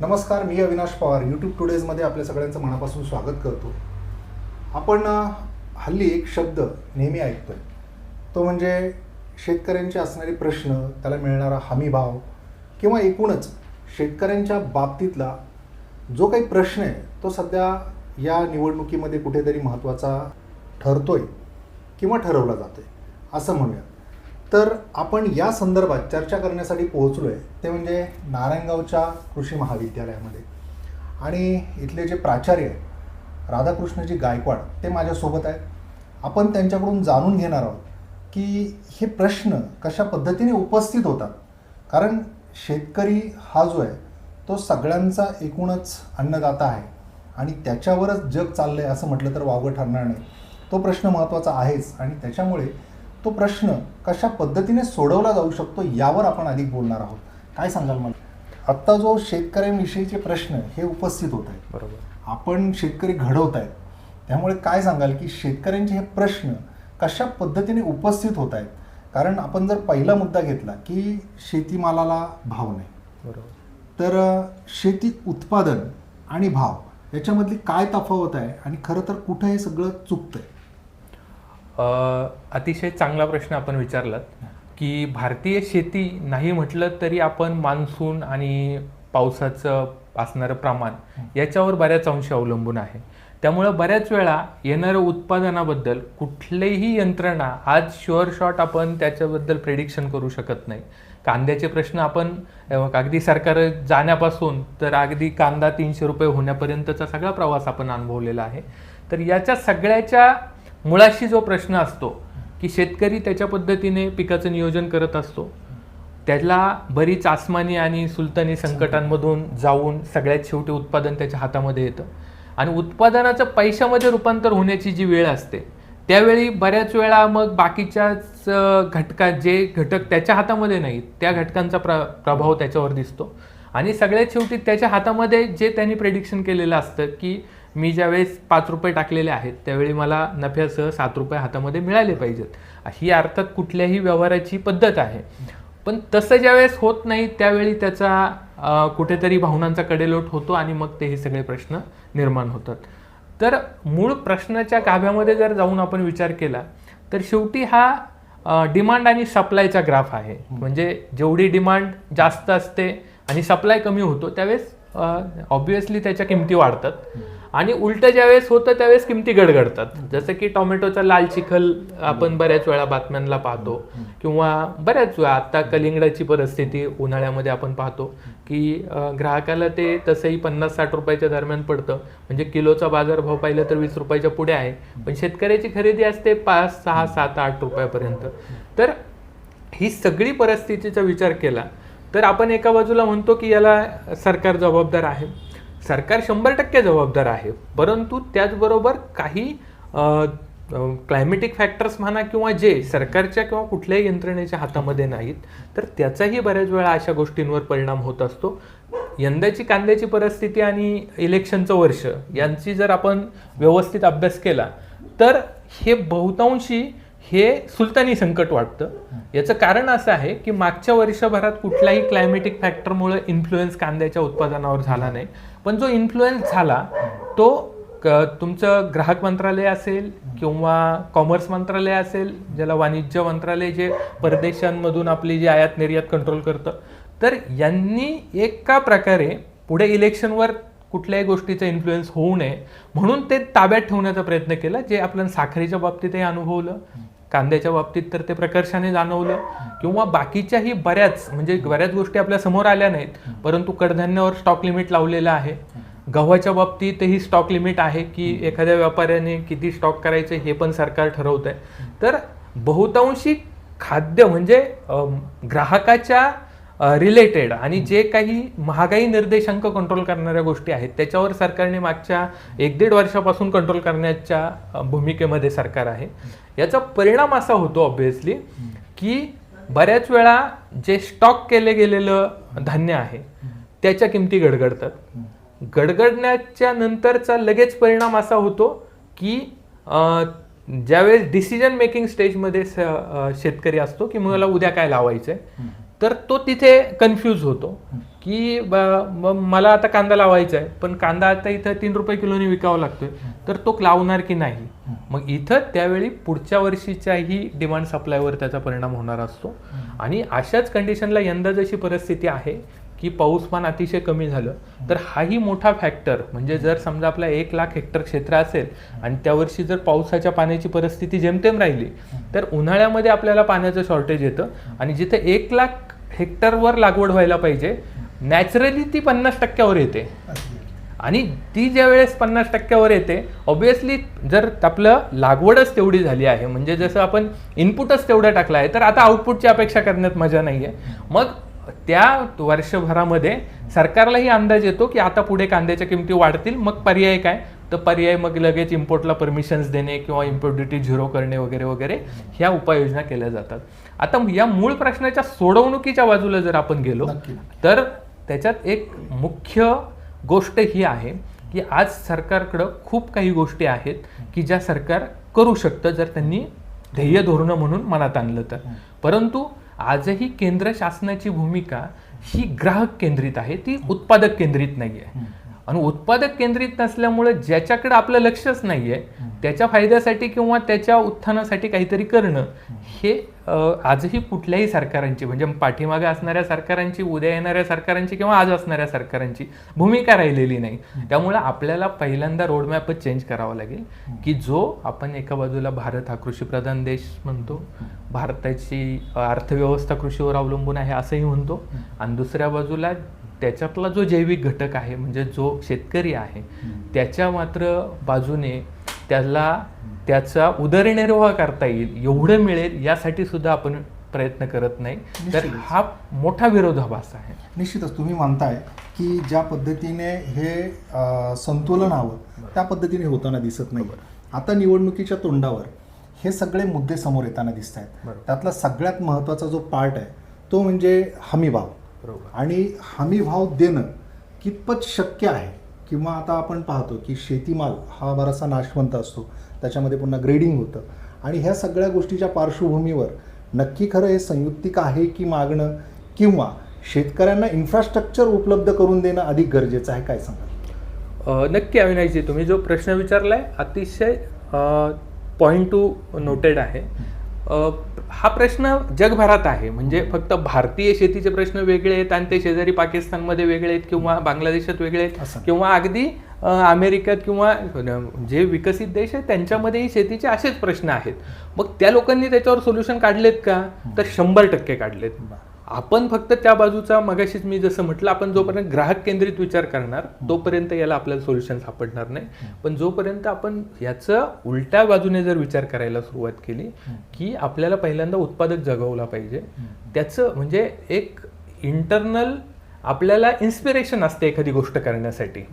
नमस्कार मी अविनाश पवार. यूट्यूब टुडेजमध्ये आपल्या सगळ्यांचं मनापासून स्वागत करतो. आपण हल्ली एक शब्द नेहमी ऐकतो आहे तो म्हणजे शेतकऱ्यांचे असणारे प्रश्न त्याला मिळणारा हमीभाव किंवा एकूणच शेतकऱ्यांच्या बाबतीतला जो काही प्रश्न आहे तो सध्या या निवडणुकीमध्ये कुठेतरी महत्त्वाचा ठरतो आहे किंवा ठरवला जातो आहे असं म्हणूया तर आपण या संदर्भात चर्चा करण्यासाठी पोहोचलो आहे ते म्हणजे नारायणगावच्या कृषी महाविद्यालयामध्ये. आणि इथले जे प्राचार्य आहे राधाकृष्णजी गायकवाड ते माझ्यासोबत आहेत. आपण त्यांच्याकडून जाणून घेणार आहोत की हे प्रश्न कशा पद्धतीने उपस्थित होतात. कारण शेतकरी हा जो आहे तो सगळ्यांचा एकूणच अन्नदाता आहे. आणि त्याच्यावरच जग चाललं आहे असं म्हटलं तर वावगं ठरणार नाही. तो प्रश्न महत्त्वाचा आहेच. आणि त्याच्यामुळे तो प्रश्न कशा पद्धतीने सोडवला जाऊ शकतो यावर आपण अधिक बोलणार आहोत. काय सांगाल मला? आत्ता जो शेतकऱ्यांविषयीचे प्रश्न हे उपस्थित होत आहेत. बरोबर. आपण शेतकरी घडवत आहेत. त्यामुळे काय सांगाल की शेतकऱ्यांचे हे प्रश्न कशा पद्धतीने उपस्थित होत आहेत? कारण आपण जर पहिला मुद्दा घेतला की शेतीमालाला भाव नाही. बरोबर. तर शेती उत्पादन आणि भाव याच्यामधली काय तफावत आहे आणि खरं तर कुठं हे सगळं चुकतंय? अतिशय चांगला प्रश्न आपण विचारलात की भारतीय शेती नाही म्हटलं तरी आपण मान्सून आणि पावसाचं असणारं प्रमाण याच्यावर बऱ्याच अंश अवलंबून आहे. त्यामुळं बऱ्याच वेळा येणाऱ्या उत्पादनाबद्दल कुठलीही यंत्रणा आज शुअर शॉट आपण त्याच्याबद्दल प्रेडिक्शन करू शकत नाही. कांद्याचे प्रश्न आपण अगदी सरकार जाण्यापासून तर अगदी कांदा तीनशे रुपये होण्यापर्यंतचा सगळा प्रवास आपण अनुभवलेला आहे. तर याच्या सगळ्याच्या मुळाशी जो प्रश्न असतो की शेतकरी त्याच्या पद्धतीने पिकाचं नियोजन करत असतो त्याला बरीच आसमानी आणि सुलतानी संकटांमधून जाऊन सगळ्यात शेवटी उत्पादन त्याच्या हातामध्ये येतं. आणि उत्पादनाचं पैशामध्ये रूपांतर होण्याची जी वेळ असते त्यावेळी बऱ्याच वेळा मग बाकीच्याच घटका जे घटक त्याच्या हातामध्ये नाहीत त्या घटकांचा प्र प्रभाव त्याच्यावर दिसतो. आणि सगळ्यात शेवटी त्याच्या हातामध्ये जे त्यांनी प्रेडिक्शन केलेलं असतं की मी ज्यावेळेस पाच रुपये टाकलेले आहेत त्यावेळी मला नफ्यासह सात रुपये हातामध्ये मिळाले पाहिजेत. ही अर्थात कुठल्याही व्यवहाराची पद्धत आहे. पण तसं ज्यावेळेस होत नाही त्यावेळी त्याचा कुठेतरी भावनांचा कडेलोट होतो आणि मग ते हे सगळे प्रश्न निर्माण होतात. तर मूळ प्रश्नाच्या गाभ्यामध्ये जर जाऊन आपण विचार केला तर शेवटी हा डिमांड आणि सप्लायचा ग्राफ आहे. म्हणजे जेवढी डिमांड जास्त असते आणि सप्लाय कमी होतो त्यावेळेस ऑब्विसली त्याच्या किमती वाढतात. आणि उलट ज्यावेळेस होतं त्यावेळेस किमती गडगडतात. जसं की टोमॅटोचा लाल चिखल आपण बऱ्याच वेळा बातम्यांना पाहतो किंवा बऱ्याच वेळा आता कलिंगडाची परिस्थिती उन्हाळ्यामध्ये आपण पाहतो की ग्राहकाला ते तसंही पन्नास साठ रुपयाच्या दरम्यान पडतं. म्हणजे किलोचा बाजारभाव पाहिलं तर वीस रुपयाच्या पुढे आहे. पण शेतकऱ्याची खरेदी असते पाच सहा सात आठ रुपयापर्यंत. तर ही सगळी परिस्थितीचा विचार केला तर आपण एका बाजूला म्हणतो की याला सरकार जबाबदार आहे. सरकार शंभर टक्के जबाबदार आहे. परंतु त्याचबरोबर काही क्लायमेटिक फॅक्टर्स म्हणा किंवा जे सरकारच्या किंवा कुठल्याही यंत्रणेच्या हातामध्ये नाहीत तर त्याचाही बऱ्याच वेळा अशा गोष्टींवर परिणाम होत असतो. यंदाची कांद्याची परिस्थिती आणि इलेक्शनचं वर्ष यांची जर आपण व्यवस्थित अभ्यास केला तर हे बहुतांशी हे सुलतानी संकट वाटतं. याचं कारण असं आहे की मागच्या वर्षभरात कुठल्याही क्लायमेटिक फॅक्टरमुळे इन्फ्लुएन्स कांद्याच्या उत्पादनावर झाला नाही. पण जो इन्फ्लुएन्स झाला तो क- तुमचं ग्राहक मंत्रालय असेल किंवा कॉमर्स मंत्रालय असेल ज्याला वाणिज्य मंत्रालय जे परदेशांमधून आपली जी आयात निर्यात कंट्रोल करतं तर यांनी एका प्रकारे पुढे इलेक्शनवर कुठल्याही गोष्टीचा इन्फ्लुएन्स होऊ नये म्हणून ते ताब्यात ठेवण्याचा प्रयत्न केला जे आपण साखरेच्या बाबतीतही अनुभवलं. कांद्याच्या बाबतीत तर ते प्रकर्षाने जाणवलं. किंवा बाकीच्याही बऱ्याच म्हणजे बऱ्याच गोष्टी आपल्यासमोर आल्या नाहीत. परंतु कडधान्यावर स्टॉक लिमिट लावलेलं आहे. गव्हाच्या बाबतीतही स्टॉक लिमिट आहे की एखाद्या व्यापाऱ्याने किती स्टॉक करायचे हे पण सरकार ठरवत आहे. तर बहुतांशी खाद्य म्हणजे ग्राहकाच्या रिलेटेड आणि जे काही महागाई निर्देशांक कंट्रोल करणाऱ्या गोष्टी आहेत त्याच्यावर सरकारने मागच्या एक दीड वर्षापासून कंट्रोल करण्याच्या भूमिकेमध्ये सरकार आहे. याचा परिणाम असा होतो ऑब्व्हियसली की बऱ्याच वेळा जे स्टॉक केले गेलेलं धान्य आहे त्याच्या किमती गडगडतात. गडगडण्याच्या नंतरचा लगेच परिणाम असा होतो की ज्यावेळेस डिसिजन मेकिंग स्टेजमध्ये शेतकरी असतो की मला उद्या काय लावायचंय तर तो तिथे कन्फ्यूज होतो की मला आता कांदा लावायचा आहे पण कांदा आता इथं तीन रुपये किलोने विकावा लागतोय. तर तो लावणार की नाही? मग इथं त्यावेळी पुढच्या वर्षीच्याही डिमांड सप्लायवर त्याचा परिणाम होणार असतो. आणि अशाच कंडिशनला यंदा जशी परिस्थिती आहे की पाऊसमान अतिशय कमी झालं तर हाही मोठा फॅक्टर म्हणजे जर समजा आपला एक लाख हेक्टर क्षेत्र असेल आणि त्या वर्षी जर पावसाच्या पाण्याची परिस्थिती जेमतेम राहिली तर उन्हाळ्यामध्ये आपल्याला पाण्याचं शॉर्टेज येतं. आणि जिथे एक लाख हेक्टरवर लागवड व्हायला पाहिजे नॅचरली ती पन्नास टक्क्यावर येते. आणि ती ज्या वेळेस पन्नास टक्क्यावर येते ऑब्विसली जर आपलं लागवडच तेवढी झाली आहे म्हणजे जसं आपण इनपुटच तेवढं टाकलं आहे तर आता आउटपुटची अपेक्षा करण्यात मजा नाही आहे मग त्या वर्षभरामध्ये सरकारलाही अंदाज येतो की आता पुढे कांद्याच्या किमती वाढतील मग पर्याय काय? तर पर्याय मग लगेच इम्पोर्टला परमिशन्स देणे किंवा इम्पोर्ट ड्युटी झिरो करणे वगैरे वगैरे ह्या उपाययोजना केल्या जातात. आता या मूळ प्रश्नाच्या सोडवणुकीच्या बाजूला जर आपण गेलो. तर त्याच्यात एक मुख्य गोष्ट ही आहे की आज सरकारकडं खूप काही गोष्टी आहेत की ज्या सरकार करू शकतं जर त्यांनी ध्येय धोरणं म्हणून मनात आणलं तर. परंतु आजही केंद्र शासनाची भूमिका ही ग्राहक केंद्रित आहे ती उत्पादक केंद्रित नाही आहे आणि उत्पादक केंद्रित नसल्यामुळे ज्याच्याकडे आपलं लक्षच नाहीये त्याच्या फायद्यासाठी किंवा त्याच्या उत्थानासाठी काहीतरी करणं हे आजही कुठल्याही सरकारांची म्हणजे पाठीमागे असणाऱ्या सरकारांची उद्या येणाऱ्या सरकारांची किंवा आज असणाऱ्या सरकारांची भूमिका राहिलेली नाही. त्यामुळे आपल्याला पहिल्यांदा रोडमॅपच चेंज करावा लागेल की जो आपण एका बाजूला भारत हा कृषीप्रधान देश म्हणतो भारताची अर्थव्यवस्था कृषीवर अवलंबून आहे असंही म्हणतो आणि दुसऱ्या बाजूला त्याच्यातला जो जैविक घटक आहे म्हणजे जो शेतकरी आहे त्याच्या मात्र बाजूने त्याला त्याचा उदरनिर्वाह करता येईल एवढं मिळेल यासाठी सुद्धा आपण प्रयत्न करत नाही. तर. हा मोठा विरोधाभास आहे. निश्चितच तुम्ही मानताय की ज्या पद्धतीने हे संतुलन हवं त्या पद्धतीने होताना दिसत नाही आता निवडणुकीच्या तोंडावर हे सगळे मुद्दे समोर येताना दिसत आहेत. त्यातला सगळ्यात महत्त्वाचा जो पार्ट आहे तो म्हणजे हमीभाव आणि हमी भाव देणं कितपत शक्य आहे? किंवा आता आपण पाहतो की शेतीमाल हा बराचसा नाशवंत असतो. त्याच्यामध्ये पुन्हा ग्रेडिंग होतं. आणि ह्या सगळ्या गोष्टीच्या पार्श्वभूमीवर नक्की खरं हे संयुक्तिक आहे की मागणं? किंवा शेतकऱ्यांना इन्फ्रास्ट्रक्चर उपलब्ध करून देणं अधिक गरजेचं आहे? काय सांगा नक्की अविनाशजी तुम्ही जो प्रश्न विचारलाय अतिशय पॉइंट टू नोटेड आहे. हा प्रश्न जगभरात आहे. म्हणजे फक्त भारतीय शेतीचे प्रश्न वेगळे आहेत आणि ते शेजारी पाकिस्तानमध्ये वेगळे आहेत किंवा बांगलादेशात वेगळे आहेत. किंवा अगदी अमेरिकेत किंवा जे विकसित देश आहेत त्यांच्यामध्येही शेतीचे असेच प्रश्न आहेत. मग त्या लोकांनी त्याच्यावर सोल्युशन काढलेत का? तर शंभर टक्के काढलेत. आपण फक्त त्या बाजूचा मगाशीच मी जसं म्हटलं आपण जोपर्यंत ग्राहक केंद्रित विचार करणार तोपर्यंत याला आपल्याला सोल्युशन सापडणार नाही. पण जोपर्यंत आपण याचं उलट्या बाजूने जर विचार करायला सुरुवात केली की आपल्याला पहिल्यांदा उत्पादक जगवला पाहिजे त्याचं म्हणजे एक इंटरनल आपल्याला इन्स्पिरेशन असते एखादी गोष्ट करण्यासाठी.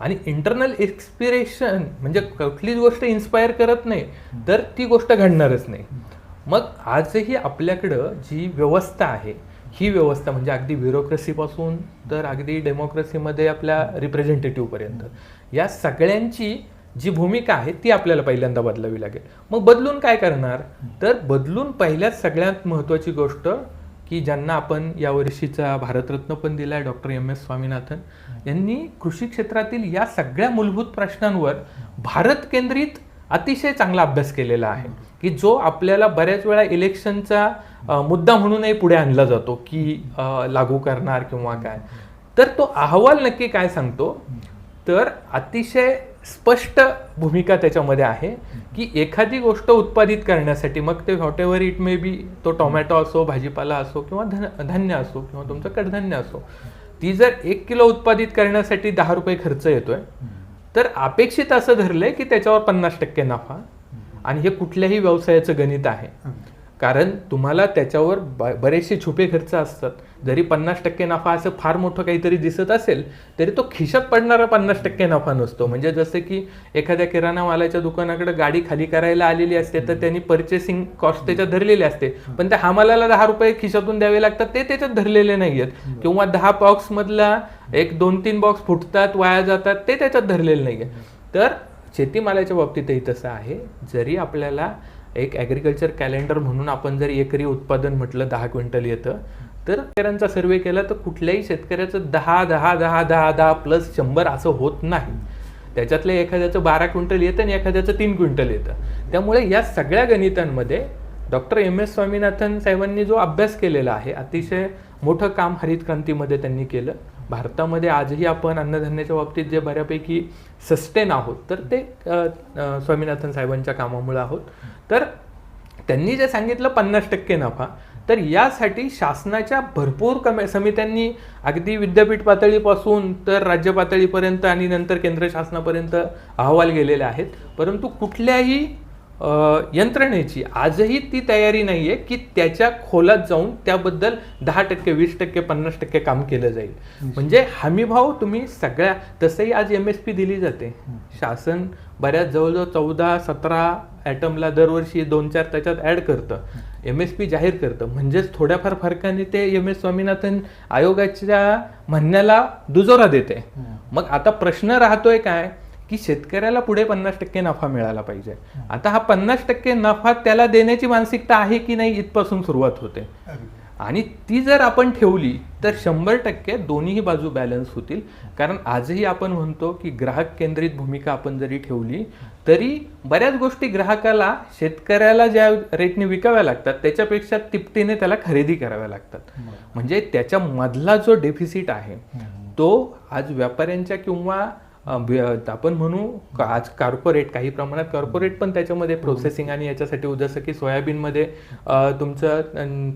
आणि इंटरनल एक्सपिरेशन म्हणजे कुठलीच गोष्ट इन्स्पायर करत नाही तर ती गोष्ट घडणारच नाही. मग आजही आपल्याकडं जी व्यवस्था आहे ही व्यवस्था म्हणजे अगदी ब्युरोक्रेसीपासून तर अगदी डेमोक्रेसीमध्ये आपल्या रिप्रेझेंटेटिव्हपर्यंत. या सगळ्यांची जी भूमिका आहे ती आपल्याला पहिल्यांदा बदलावी लागेल. मग बदलून काय करणार? तर बदलून पहिल्याच सगळ्यात महत्त्वाची गोष्ट की ज्यांना आपण यावर्षीचा भारतरत्न पण दिला आहे डॉक्टर एम एस स्वामीनाथन यांनी कृषी क्षेत्रातील या सगळ्या मूलभूत प्रश्नांवर भारत केंद्रित अतिशय चांगला अभ्यास केलेला आहे. की जो आपल्याला बऱ्याच वेळा इलेक्शनचा मुद्दा म्हणूनही पुढे आणला जातो की लागू करणार किंवा काय. तर तो अहवाल नक्की काय सांगतो? तर अतिशय स्पष्ट भूमिका त्याच्यामध्ये आहे की एखादी गोष्ट उत्पादित करण्यासाठी मग ते whatever it may be तो टोमॅटो असो भाजीपाला असो किंवा धन धान्य असो किंवा तुमचं कडधान्य असो ती जर एक किलो उत्पादित करण्यासाठी दहा रुपये खर्च येतोय तर अपेक्षित असं धरलंय की त्याच्यावर पन्नास टक्के नफा आणि हे कुठल्याही व्यवसायाचं गणित आहे. कारण तुम्हाला त्याच्यावर बरेचसे छुपे खर्च असतात. जरी पन्नास टक्के नफा असं फार मोठं काहीतरी दिसत असेल तरी तो खिशात पडणारा पन्नास टक्के नफा नसतो. म्हणजे जसं की एखाद्या किराणा मालाच्या दुकानाकडे गाडी खाली करायला आलेली असते तर त्यांनी पर्चेसिंग कॉस्ट त्याच्यात धरलेली असते. पण त्या हमालाला दहा रुपये खिशातून द्यावे लागतात ते त्याच्यात धरलेले नाही आहेत. किंवा दहा बॉक्स मधला एक दोन तीन बॉक्स फुटतात वाया जातात ते त्याच्यात धरलेले नाही तर शेतीमालाच्या बाबतीतही तसं आहे. जरी आपल्याला एक ॲग्रिकल्चर कॅलेंडर म्हणून आपण जर एकरी उत्पादन म्हटलं दहा क्विंटल येतं तर शेतकऱ्यांचा सर्वे केला तर कुठल्याही शेतकऱ्याचं दहा दहा दहा दहा दहा प्लस शंभर असं होत नाही. त्याच्यातलं एखाद्याचं बारा क्विंटल येतं आणि एखाद्याचं तीन क्विंटल येतं. त्यामुळे या सगळ्या गणितांमध्ये डॉक्टर एम एस स्वामीनाथन साहेबांनी जो अभ्यास केलेला आहे अतिशय मोठं काम हरित क्रांतीमध्ये त्यांनी केलं. भारतामध्ये आजही आपण अन्नधान्याच्या बाबतीत जे बऱ्यापैकी सस्टेन आहोत तर ते स्वामीनाथन साहेबांच्या कामामुळे आहोत. तर त्यांनी जे सांगितलं पन्नास टक्के नफा तर यासाठी शासनाच्या भरपूर कमे समित्यांनी अगदी विद्यापीठ पातळीपासून तर राज्य पातळीपर्यंत आणि नंतर केंद्र शासनापर्यंत अहवाल गेलेले आहेत. परंतु कुठल्याही यंत्रणेची. आजही ती तयारी नाही आहे की त्याच्या खोलात जाऊन त्याबद्दल दहा टक्के वीस टक्के पन्नास टक्के काम केलं जाईल. म्हणजे हमीभाव तुम्ही सगळ्या तसंही आज एम एस पी दिली जाते. शासन बऱ्याच जवळजवळ चौदा सतरा ॲटमला दरवर्षी दोन चार त्याच्यात ॲड करतं. एम एस पी जाहीर करतं. म्हणजेच थोड्याफार फरकाने ते एम एस स्वामीनाथन आयोगाच्या म्हणण्याला दुजोरा देते. मग आता प्रश्न राहतोय काय? की शेतकऱ्याला पुढे पन्नास टक्के नफा मिळाला पाहिजे. आता हा पन्नास टक्के नफा त्याला देण्याची मानसिकता आहे की नाही इथपासून सुरुवात होते. आणि ती जर आपण ठेवली तर शंभर टक्के दोन्ही बाजू बॅलन्स होतील. कारण आजही आपण म्हणतो की ग्राहक केंद्रित भूमिका आपण जरी ठेवली तरी बऱ्याच गोष्टी ग्राहकाला शेतकऱ्याला ज्या रेटने विकाव्या लागतात त्याच्यापेक्षा तिपटीने त्याला खरेदी कराव्या लागतात. म्हणजे त्याच्या मधला जो डेफिसिट आहे तो आज व्यापाऱ्यांच्या किंवा आपण म्हणू का- आज कॉर्पोरेट काही प्रमाणात कॉर्पोरेट पण त्याच्यामध्ये प्रोसेसिंग आणि याच्यासाठी जसं की सोयाबीनमध्ये तुमचं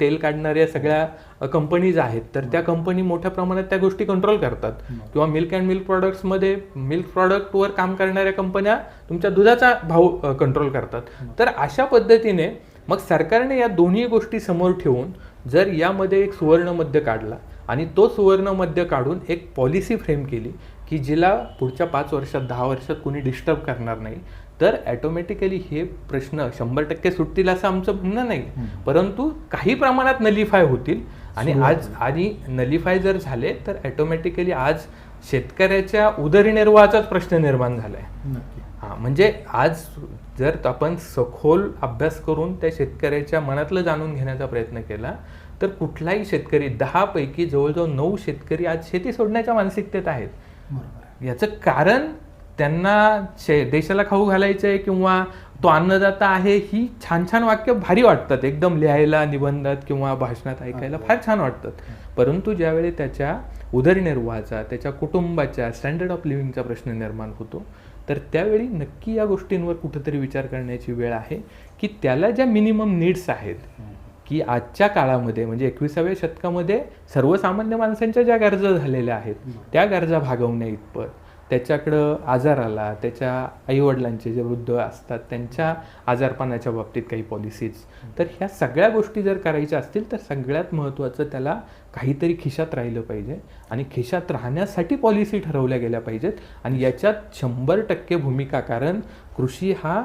तेल काढणाऱ्या सगळ्या कंपनीज आहेत तर त्या कंपनी मोठ्या प्रमाणात त्या गोष्टी कंट्रोल करतात. किंवा मिल्क अँड मिल्क प्रॉडक्ट्समध्ये मिल्क प्रॉडक्टवर काम करणाऱ्या कंपन्या तुमच्या दुधाचा भाव कंट्रोल करतात. तर अशा पद्धतीने मग सरकारने या दोन्ही गोष्टी समोर ठेवून जर यामध्ये एक सुवर्ण मध्य काढला आणि तो सुवर्ण मध्य काढून एक पॉलिसी फ्रेम केली की जिला पुढच्या पाच वर्षात दहा वर्षात कोणी डिस्टर्ब करणार नाही. तर ॲटोमॅटिकली हे प्रश्न शंभर टक्के सुटतील असं आमचं म्हणणं नाही. परंतु काही प्रमाणात नलिफाय होतील. आणि आज आणि नलिफाय जर झाले तर ॲटोमॅटिकली आज शेतकऱ्याच्या उदरनिर्वाहाचाच प्रश्न निर्माण झालाय. नक्की. हा म्हणजे आज जर आपण सखोल अभ्यास करून त्या शेतकऱ्याच्या मनातलं जाणून घेण्याचा प्रयत्न केला तर कुठलाही शेतकरी दहा पैकी जवळजवळ नऊ शेतकरी आज शेती सोडण्याच्या मानसिकतेत आहेत. याचं कारण त्यांना शे देशाला खाऊ घालायचं आहे किंवा तो अन्नदाता आहे ही छान छान वाक्य भारी वाटतात. एकदम लिहायला निबंधात किंवा भाषणात ऐकायला फार छान वाटतात. परंतु ज्यावेळी त्याच्या उदरनिर्वाहाचा त्याच्या कुटुंबाच्या स्टँडर्ड ऑफ लिव्हिंगचा प्रश्न निर्माण होतो तर त्यावेळी नक्की या गोष्टींवर कुठेतरी विचार करण्याची वेळ आहे की त्याला ज्या मिनिमम नीड्स आहेत की आजच्या काळामध्ये म्हणजे एकविसाव्या शतकामध्ये सर्वसामान्य माणसांच्या ज्या गरजा झालेल्या आहेत त्या गरजा भागवण्या इतपत. त्याच्याकडं आजार आला त्याच्या आईवडिलांचे जे वृद्ध असतात त्यांच्या आजारपणाच्या बाबतीत काही पॉलिसीज तर ह्या सगळ्या गोष्टी जर करायच्या असतील तर सगळ्यात महत्त्वाचं त्याला काहीतरी खिशात राहिलं पाहिजे आणि खिशात राहण्यासाठी पॉलिसी ठरवल्या गेल्या पाहिजेत आणि याच्यात शंभर टक्के भूमिका कारण कृषी हा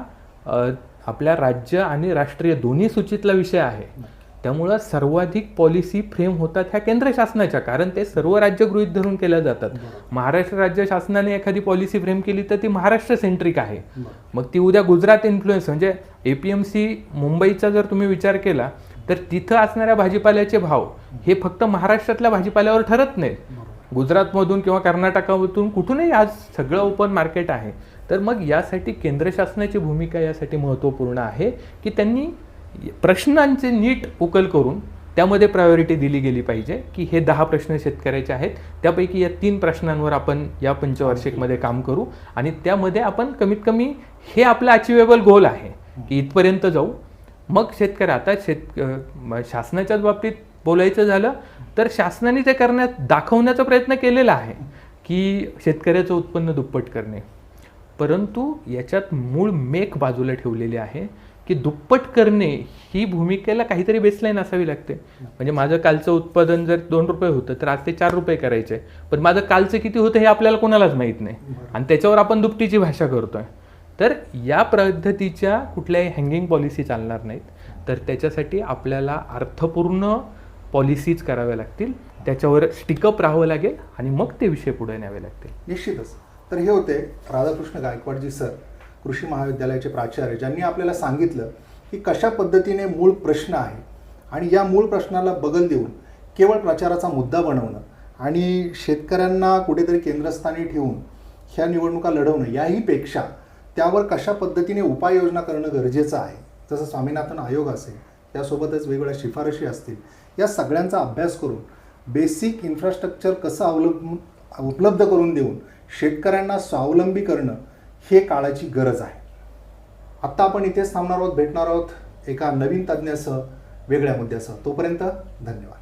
आपल्या राज्य आणि राष्ट्रीय दोन्ही सूचीतला विषय आहे. त्यामुळं सर्वाधिक पॉलिसी फ्रेम होतात ह्या केंद्र शासनाच्या कारण ते सर्व राज्य गृहीत धरून केल्या जातात. महाराष्ट्र राज्य शासनाने एखादी पॉलिसी फ्रेम केली तर ती महाराष्ट्र सेंट्रिक आहे. मग ती उद्या गुजरात इन्फ्लुएन्स म्हणजे एपीएमसी मुंबईचा जर तुम्ही विचार केला तर तिथं असणाऱ्या भाजीपाल्याचे भाव हे फक्त महाराष्ट्रातल्या भाजीपाल्यावर ठरत नाहीत. गुजरातमधून किंवा कर्नाटकामधून कुठूनही आज सगळं ओपन मार्केट आहे. तर मग यासाठी केंद्र शासनाची भूमिका यासाठी महत्त्वपूर्ण आहे की त्यांनी प्रश्नांचे नीट उकल करून त्यामध्ये प्रायोरिटी दिली गेली पाहिजे की हे दहा प्रश्न शेतकऱ्याचे आहेत. त्यापैकी या तीन प्रश्नांवर आपण या पंचवार्षिकमध्ये काम करू आणि त्यामध्ये आपण कमीत कमी हे आपलं अचिवेबल गोल आहे की इथपर्यंत जाऊ. मग शेतकरी आता शेत शासनाच्याच बाबतीत बोलायचं झालं तर शासनाने ते करण्यात दाखवण्याचा प्रयत्न केलेला आहे की शेतकऱ्याचं उत्पन्न दुप्पट करणे. परंतु याच्यात मूळ मेक बाजूला ठेवलेली आहे. की दुप्पट करणे ही भूमिकेला काहीतरी बेसलाईन असावी लागते. म्हणजे माझं कालचं उत्पादन जर दोन रुपये होतं तर आज ते चार रुपये करायचे. पण माझं कालचं किती होतं हे आपल्याला कोणालाच माहीत नाही. आणि त्याच्यावर आपण दुपटीची भाषा करतोय. तर या पद्धतीच्या कुठल्याही हँगिंग पॉलिसी चालणार नाहीत. तर त्याच्यासाठी आपल्याला अर्थपूर्ण पॉलिसीज कराव्या लागतील. त्याच्यावर स्टिकअप राहावं लागेल आणि मग ते विषय पुढे न्यावे लागतील. निश्चितच. तर हे होते राधाकृष्ण गायकवाडजी सर. कृषी महाविद्यालयाचे प्राचार्य ज्यांनी आपल्याला सांगितलं की कशा पद्धतीने मूळ प्रश्न आहे आणि या मूळ प्रश्नाला बगल देऊन केवळ प्रचाराचा मुद्दा बनवणं आणि शेतकऱ्यांना कुठेतरी केंद्रस्थानी ठेवून ह्या निवडणुका लढवणं याहीपेक्षा त्यावर कशा पद्धतीने उपाययोजना करणं गरजेचं आहे जसं स्वामीनाथन आयोग असेल त्यासोबतच वेगवेगळ्या शिफारशी असतील या सगळ्यांचा अभ्यास करून बेसिक इन्फ्रास्ट्रक्चर कसं अवलंब उपलब्ध करून देऊन शेतकऱ्यांना स्वावलंबी करणं हे काळाची गरज आहे. आत्ता आपण इथेच थांबणार आहोत भेटणार आहोत एका नवीन तज्ज्ञासह वेगळ्या मुद्द्यासह. तोपर्यंत धन्यवाद.